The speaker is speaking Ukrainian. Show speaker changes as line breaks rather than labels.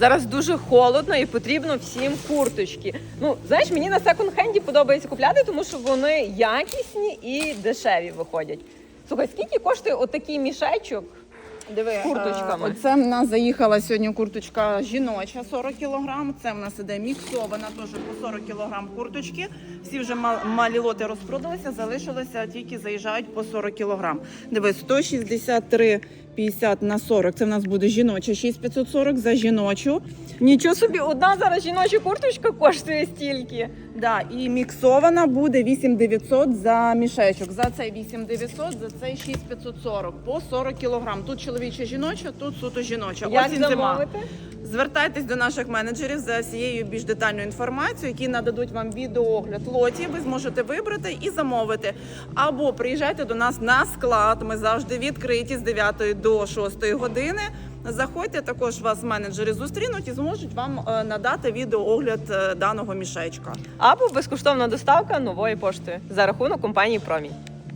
Зараз дуже холодно і потрібно всім курточки. Ну, знаєш, мені на секонд-хенді подобається купляти, тому що вони якісні і дешеві виходять. Слухай, скільки коштує отакий мішечок?
Диви,
Курточками.
е, Оце в нас заїхала сьогодні курточка жіноча 40 кг. Це в нас іде міксована, теж по 40 кг курточки. Всі вже малі лоти розпродалися, залишилося тільки заїжджають по 40 кг. Диви, 163,50 на 40. Це в нас буде жіноча 6540 за жіночу.
Нічого собі, одна зараз жіноча курточка коштує стільки.
Да, і міксована буде 8900 за мішечок. За цей 8900, за цей 6540 по 40 кілограм. Тут чоловіча жіноча, тут суто жіноча.
Як
Осінь, зима.
замовити?
Звертайтесь до наших менеджерів за всією більш детальною інформацією, які нададуть вам відеоогляд лоті. Ви зможете вибрати і замовити. Або приїжджайте до нас на склад. Ми завжди відкриті з 9 до 6 години. Заходьте, також вас менеджери зустрінуть і зможуть вам е, надати відеоогляд е, даного мішечка.
Або безкоштовна доставка нової поштою за рахунок компанії Промінь.